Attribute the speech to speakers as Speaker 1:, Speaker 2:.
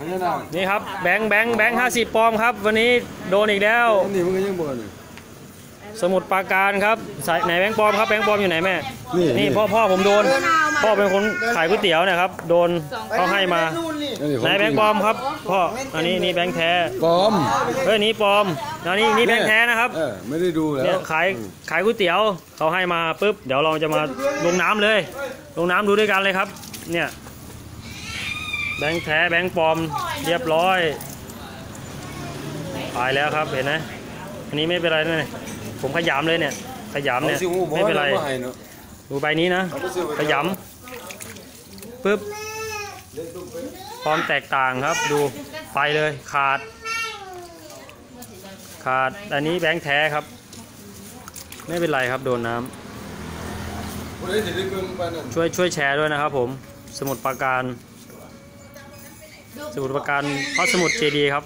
Speaker 1: อันนี้นะ
Speaker 2: นี่ครับแบงค์แบงค์แบงค์ห้าสิบปลอมครับ วันนี้โดนอีกแล้ว
Speaker 1: อันนี้มันก็ยังบ่นี่
Speaker 2: สมุดปราการครับใส่ไหนแบงค์ปลอมครับแบงค์ปลอมอยู่ไหนแม่
Speaker 1: นี่
Speaker 2: นี่พ่อพ่อผมโดน พ่อเป็นคนขายก๋วยเตี๋ยวเนะครับ โดนเขาให้มา
Speaker 1: อันนี้ข
Speaker 2: ไหน
Speaker 1: อง
Speaker 2: แบงค์ปลอมครับพ่ออันนี้นี่แบงค์แท้
Speaker 1: ปลอม
Speaker 2: เฮ้ยนี่ปลอมอันนี้นี่แบงค์แท้นะครับ
Speaker 1: เออไม่ได้ดูแล้
Speaker 2: เนี่ยวขายขายก๋วยเตี๋ยวเขาให้มาปุ๊บเดี๋ยวเราจะมาลงน้ำเลย ลงน้ำดูด้วยกันเลยครับ เนี่ยแบงค์แท้แบงค์ปลอมเรียบร้อยไปแล้วครับเห็นไหมอันนี้ไม่เป็นไรนะเนี่ยผมขยำเลยเนี่ย ขยำเนี่ย
Speaker 1: อาสิหูบ่
Speaker 2: ไม่เป็นไร
Speaker 1: อามาให้เนาะ
Speaker 2: ดูใบนี้นะ
Speaker 1: เอาไปซื้อไว้
Speaker 2: ขยำปุ๊บความแตกต่างครับดูไปเลยขาด ขาดอันนี้แบงค์แท้ครับ ไม่เป็นไรครับโดนน้ำ
Speaker 1: บ่ได้สิได้เบิ่งปานนั้น
Speaker 2: ช่วยช่วยแชร์ด้วยนะครับผมสมุดปราการ สมุดปราการพระสมุดเจดีครับ